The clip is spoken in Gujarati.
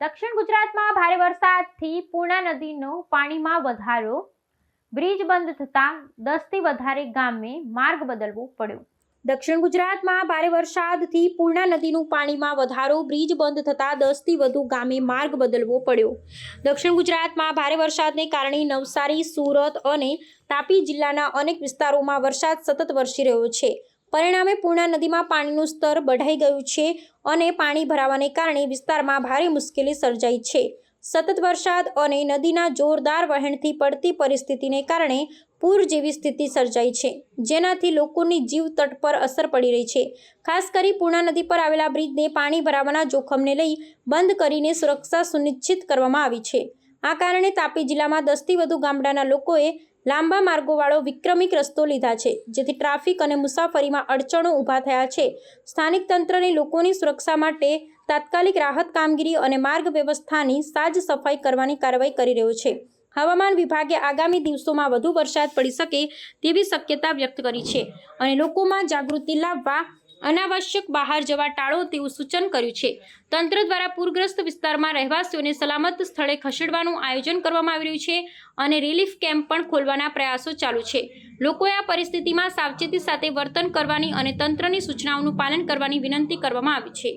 દક્ષિણ ગુજરાતમાં ભારે વરસાદથી પૂર્ણા નદીનો પાણીમાં વધારો. બ્રિજ બંધ થતાં દસથી વધારે ગામે માર્ગ બદલવો પડ્યો. દક્ષિણ ગુજરાતમાં ભારે વરસાદથી પૂર્ણા નદીનું પાણીમાં વધારો, બ્રિજ બંધ થતાં દસથી વધુ ગામે માર્ગ બદલવો પડ્યો. દક્ષિણ ગુજરાતમાં ભારે વરસાદને કારણે નવસારી, સુરત અને તાપી જિલ્લાના અનેક વિસ્તારોમાં વરસાદ સતત વરસી રહ્યો છે. પરિણામે પૂર્ણા નદીમાં પાણીનું સ્તર બઢાઈ ગયું છે અને પાણી ભરાવાને કારણે વિસ્તારમાં ભારે મુશ્કેલી સર્જાઈ છે. સતત વરસાદ અને નદીના જોરદાર વહેણથી પડતી પરિસ્થિતિને કારણે પૂર જેવી સ્થિતિ સર્જાઈ છે, જેનાથી લોકોની જીવ તટ પર અસર પડી રહી છે. ખાસ કરી પૂર્ણા નદી પર આવેલા બ્રિજને પાણી ભરાવાના જોખમને લઈ બંધ કરીને સુરક્ષા સુનિશ્ચિત કરવામાં આવી છે. આ કારણે તાપી જિલ્લામાં દસથી વધુ ગામડાના લોકોએ લાંબા માર્ગોવાળો વિક્રમિક રસ્તો લીધા છે, જેથી ટ્રાફિક અને મુસાફરીમાં અડચણો ઊભા થયા છે. સ્થાનિક તંત્રને લોકોની સુરક્ષા માટે તાત્કાલિક રાહત કામગીરી અને માર્ગ વ્યવસ્થાની સાજ સફાઈ કરવાની કાર્યવાહી કરી રહ્યો છે. હવામાન વિભાગે આગામી દિવસોમાં વધુ વરસાદ પડી શકે તેવી શક્યતા વ્યક્ત કરી છે અને લોકોમાં જાગૃતિ લાવવા અનાવશ્યક બહાર જવા ટાળો તેવું સૂચન કર્યું છે. તંત્ર દ્વારા પૂરગ્રસ્ત વિસ્તારમાં રહેવાસીઓને સલામત સ્થળે ખસેડવાનું આયોજન કરવામાં આવી રહ્યું છે અને રિલીફ કેમ્પ પણ ખોલવાના પ્રયાસો ચાલુ છે. લોકોએ આ પરિસ્થિતિમાં સાવચેતી સાથે વર્તન કરવાની અને તંત્રની સૂચનાઓનું પાલન કરવાની વિનંતી કરવામાં આવી છે.